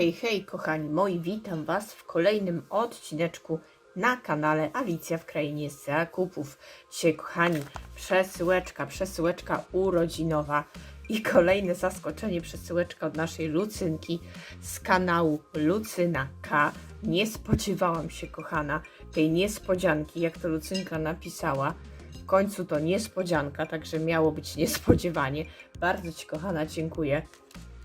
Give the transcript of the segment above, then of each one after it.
hej, hej, kochani moi, witam Was w kolejnym odcineczku na kanale Alicja w Krainie Zakupów. Dzisiaj, kochani, przesyłeczka, przesyłeczka urodzinowa i kolejne zaskoczenie, przesyłeczka od naszej Lucynki z kanału Lucyna K. Nie spodziewałam się, kochana, tej niespodzianki, jak to Lucynka napisała. W końcu to niespodzianka, także miało być niespodziewanie. Bardzo Ci, kochana, dziękuję.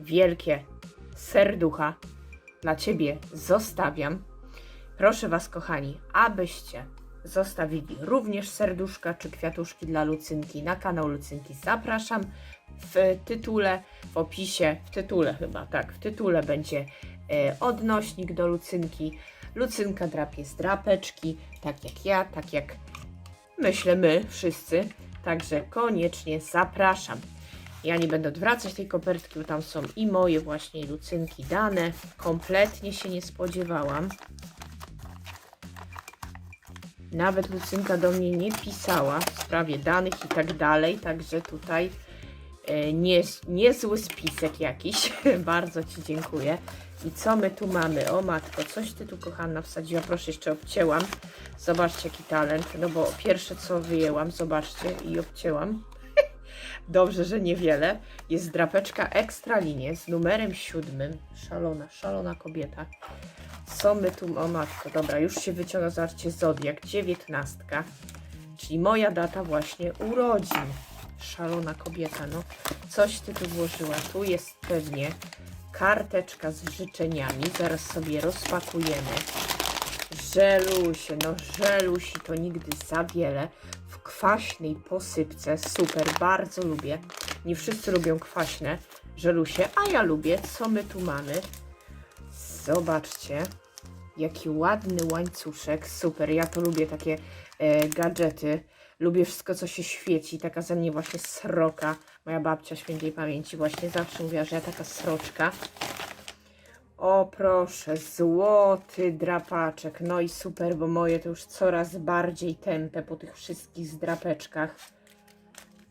Wielkie serducha dla Ciebie zostawiam. Proszę Was, kochani, abyście zostawili również serduszka czy kwiatuszki dla Lucynki na kanał Lucynki. Zapraszam w tytule, w opisie, w tytule chyba, tak, w tytule będzie e, odnośnik do Lucynki. Lucynka drapie z drapeczki, tak jak ja, tak jak myślę my wszyscy. Także koniecznie zapraszam. Ja nie będę odwracać tej kopertki, bo tam są i moje właśnie lucynki dane. Kompletnie się nie spodziewałam. Nawet Lucynka do mnie nie pisała w sprawie danych i tak dalej, także tutaj e, nie, niezły spisek jakiś. Bardzo Ci dziękuję. I co my tu mamy? O matko, coś Ty tu kochana wsadziła. Proszę, jeszcze obcięłam. Zobaczcie jaki talent. No bo pierwsze co wyjęłam, zobaczcie i obcięłam. Dobrze, że niewiele. Jest drapeczka ekstra linie z numerem siódmym. Szalona, szalona kobieta. Co my tu, o matko, dobra, już się wyciąga, zobaczcie, Zodiak, dziewiętnastka, czyli moja data właśnie urodzin. Szalona kobieta, no. Coś ty tu włożyła. Tu jest pewnie karteczka z życzeniami. Zaraz sobie rozpakujemy. Żelusie, no żelusi to nigdy za wiele. Kwaśnej posypce, super, bardzo lubię. Nie wszyscy lubią kwaśne żelusie, a ja lubię. Co my tu mamy? Zobaczcie, jaki ładny łańcuszek, super, ja to lubię, takie e, gadżety, lubię wszystko, co się świeci, taka ze mnie właśnie sroka, moja babcia świętej pamięci właśnie zawsze mówiła, że ja taka sroczka. O proszę, złoty drapaczek, no i super, bo moje to już coraz bardziej tępe po tych wszystkich zdrapeczkach.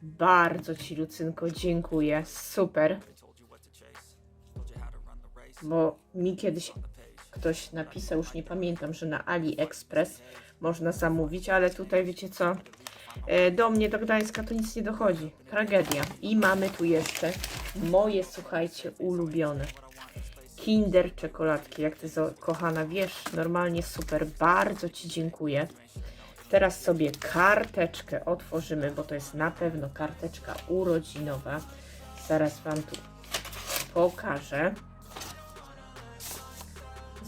Bardzo Ci, Lucynko, dziękuję, super bo mi kiedyś ktoś napisał, już nie pamiętam, że na AliExpress można zamówić, ale tutaj wiecie co, e, do mnie, do Gdańska to nic nie dochodzi. Tragedia. I mamy tu jeszcze moje, słuchajcie, ulubione. Kinder czekoladki, jak ty kochana wiesz, normalnie super, bardzo Ci dziękuję. Teraz sobie karteczkę otworzymy, bo to jest na pewno karteczka urodzinowa. Zaraz Wam tu pokażę.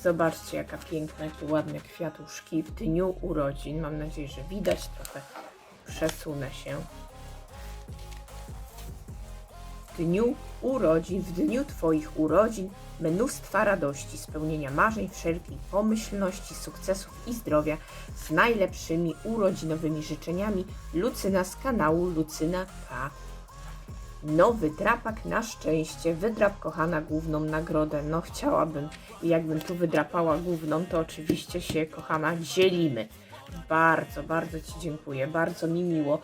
Zobaczcie, jaka piękna, jakie ładne kwiatuszki w dniu urodzin. Mam nadzieję, że widać trochę. Przesunę się. Dniu urodzin, w dniu Twoich urodzin, mnóstwa radości, spełnienia marzeń, wszelkiej pomyślności, sukcesów i zdrowia z najlepszymi urodzinowymi życzeniami Lucyna z kanału Lucyna K. Nowy drapak na szczęście. Wydrap kochana główną nagrodę. No chciałabym jakbym tu wydrapała główną, to oczywiście się kochana dzielimy. Bardzo, bardzo Ci dziękuję. Bardzo mi miło.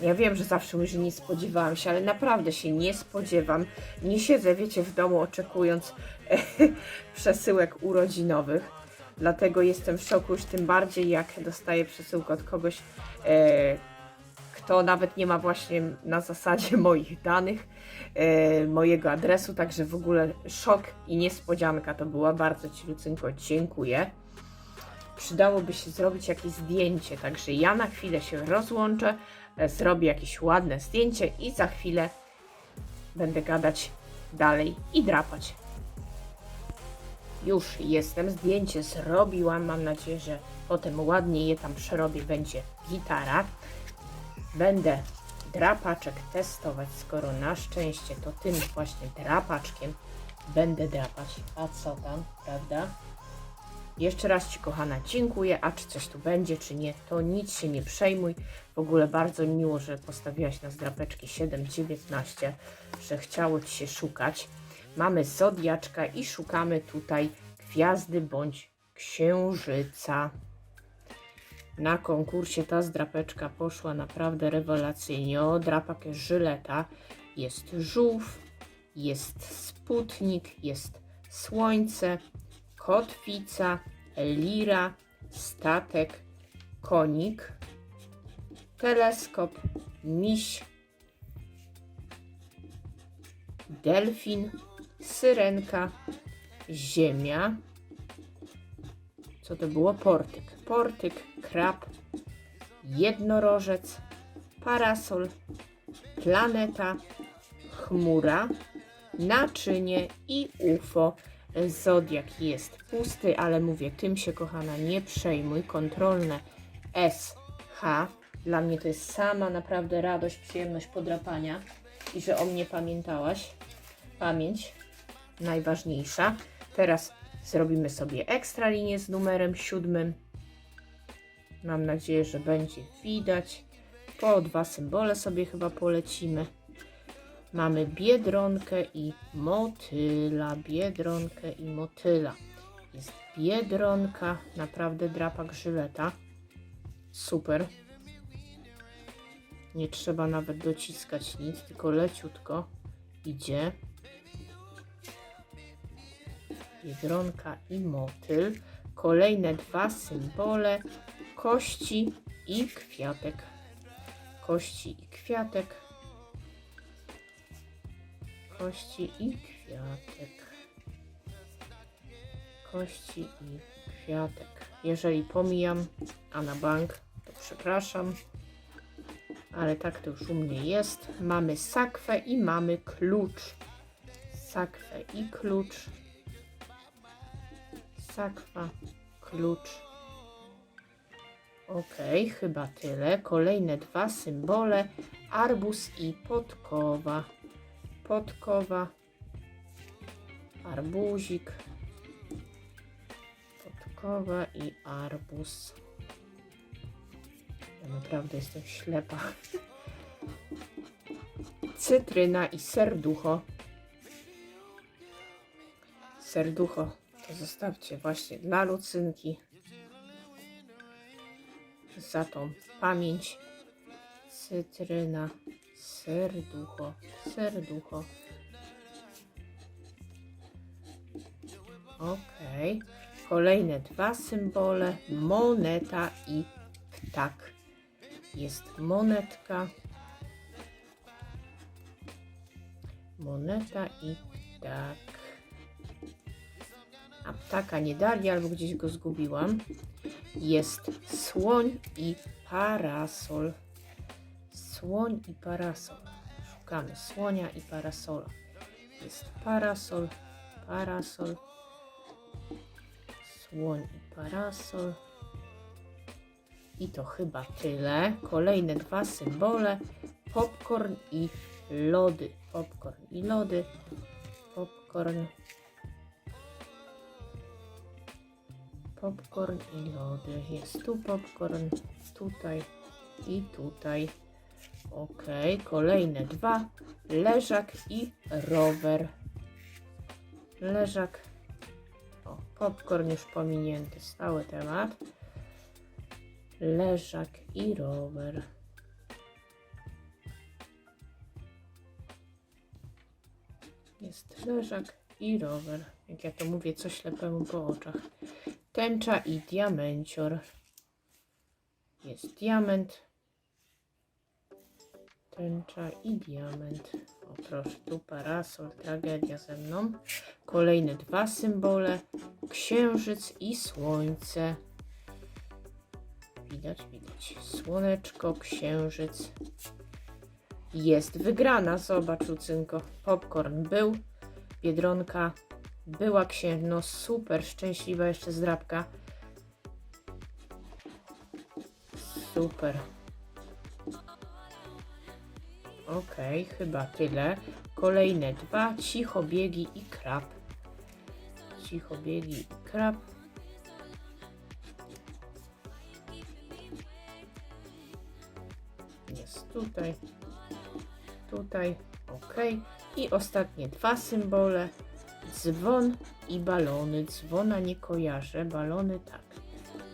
Ja wiem, że zawsze że nie spodziewałam się, ale naprawdę się nie spodziewam. Nie siedzę, wiecie, w domu oczekując przesyłek urodzinowych. Dlatego jestem w szoku już tym bardziej, jak dostaję przesyłkę od kogoś, e, kto nawet nie ma właśnie na zasadzie moich danych, e, mojego adresu, także w ogóle szok i niespodzianka to była. Bardzo Ci, Lucynko, dziękuję. Przydałoby się zrobić jakieś zdjęcie, także ja na chwilę się rozłączę, e, zrobię jakieś ładne zdjęcie i za chwilę będę gadać dalej i drapać. Już jestem, zdjęcie zrobiłam, mam nadzieję, że potem ładnie je tam przerobię, będzie gitara. Będę drapaczek testować, skoro na szczęście to tym właśnie drapaczkiem będę drapać. A co tam, prawda? Jeszcze raz Ci, kochana, dziękuję. A czy coś tu będzie, czy nie, to nic się nie przejmuj. W ogóle bardzo mi miło, że postawiłaś na zdrapeczki 7,19, że chciało Ci się szukać. Mamy zodiaczka i szukamy tutaj gwiazdy bądź księżyca. Na konkursie ta zdrapeczka poszła naprawdę rewelacyjnie. O, drapak jest żyleta, jest żółw, jest sputnik, jest słońce, kotwica, lira, statek, konik, teleskop, miś, delfin, syrenka, ziemia. Co to było? Portyk. Portyk, krab, jednorożec, parasol, planeta, chmura, naczynie i UFO. Zodiak jest pusty, ale mówię, tym się kochana nie przejmuj. Kontrolne SH. Dla mnie to jest sama naprawdę radość, przyjemność podrapania i że o mnie pamiętałaś. Pamięć najważniejsza. Teraz zrobimy sobie ekstra linię z numerem siódmym. Mam nadzieję, że będzie widać. Po dwa symbole sobie chyba polecimy. Mamy biedronkę i motyla. Biedronkę i motyla. Jest biedronka, naprawdę drapak żyleta. Super. Nie trzeba nawet dociskać nic, tylko leciutko idzie. Biedronka i motyl. Kolejne dwa symbole. Kości i kwiatek. Kości i kwiatek. Kości i kwiatek. Kości i kwiatek. Jeżeli pomijam, a na bank, to przepraszam. Ale tak to już u mnie jest. Mamy sakwę i mamy klucz. Sakwę i klucz. Sakwa, klucz. Ok, chyba tyle. Kolejne dwa symbole. Arbus i podkowa. Podkowa. Arbuzik. Podkowa i arbus. Ja naprawdę jestem ślepa. Cytryna i serducho. Serducho to zostawcie właśnie dla Lucynki. Za tą pamięć. Cytryna, serducho, serducho. Ok. Kolejne dwa symbole. Moneta i ptak. Jest monetka. Moneta i ptak. A ptaka nie dali, albo gdzieś go zgubiłam. Jest słoń i parasol. Słoń i parasol. Szukamy słonia i parasola. Jest parasol, parasol, słoń i parasol. I to chyba tyle. Kolejne dwa symbole. Popcorn i lody. Popcorn i lody. Popcorn. Popcorn i lody. Jest tu popcorn, tutaj i tutaj. Ok, kolejne dwa. Leżak i rower. Leżak. O, popcorn już pominięty. Stały temat. Leżak i rower. Jest leżak i rower. Jak ja to mówię, co ślepemu po oczach. Tęcza i diamencior. Jest diament. Tęcza i diament. O proszę, tu parasol, tragedia ze mną. Kolejne dwa symbole. Księżyc i słońce. Widać, widać. Słoneczko, księżyc. Jest wygrana, zobacz Lucynko. Popcorn był, Biedronka była księż, no super, szczęśliwa jeszcze zdrabka. Super. Okej, chyba tyle. Kolejne dwa, cichobiegi i krab. Cichobiegi i krab. Jest tutaj, tutaj, ok. I ostatnie dwa symbole. Dzwon i balony. Dzwona nie kojarzę, balony tak.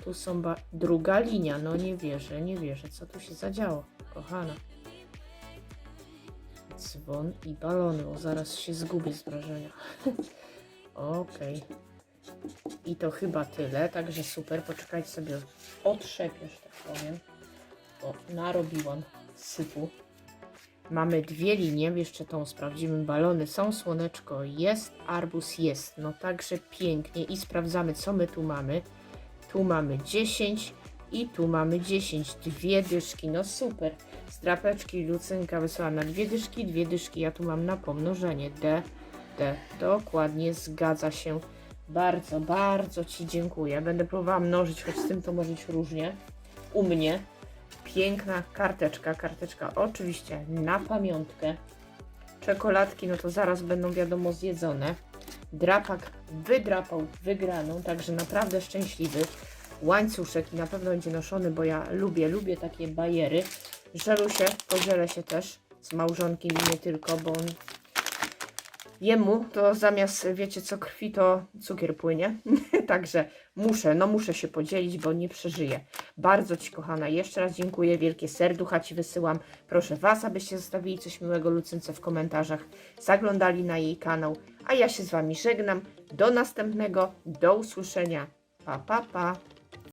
Tu są druga linia, no nie wierzę, nie wierzę, co tu się zadziało, kochana. Dzwon i balony, bo zaraz się zgubię z wrażenia. Okej. I to chyba tyle, także super. Poczekajcie sobie, otrzepię, że tak powiem. O, narobiłam sypu. Mamy dwie linie, jeszcze tą sprawdzimy. Balony są, słoneczko jest, arbus jest. No także pięknie i sprawdzamy, co my tu mamy. Tu mamy 10 i tu mamy 10. Dwie dyszki, no super. Z drapeczki Lucynka wysłała na dwie dyszki, dwie dyszki ja tu mam na pomnożenie. D, D, dokładnie, zgadza się. Bardzo, bardzo Ci dziękuję. Będę próbowała mnożyć, choć z tym to może być różnie. U mnie piękna karteczka. Karteczka oczywiście na pamiątkę. Czekoladki, no to zaraz będą wiadomo zjedzone. Drapak wydrapał wygraną, także naprawdę szczęśliwy. Łańcuszek i na pewno będzie noszony, bo ja lubię, lubię takie bajery. Żelusie, podzielę się też z małżonkiem i nie tylko, bo on jemu to zamiast, wiecie co, krwi to cukier płynie. Także muszę, no muszę się podzielić, bo nie przeżyję. Bardzo Ci, kochana, jeszcze raz dziękuję. Wielkie serducha Ci wysyłam. Proszę Was, abyście zostawili coś miłego Lucynce w komentarzach, zaglądali na jej kanał. A ja się z Wami żegnam. Do następnego, do usłyszenia. Pa, pa, pa.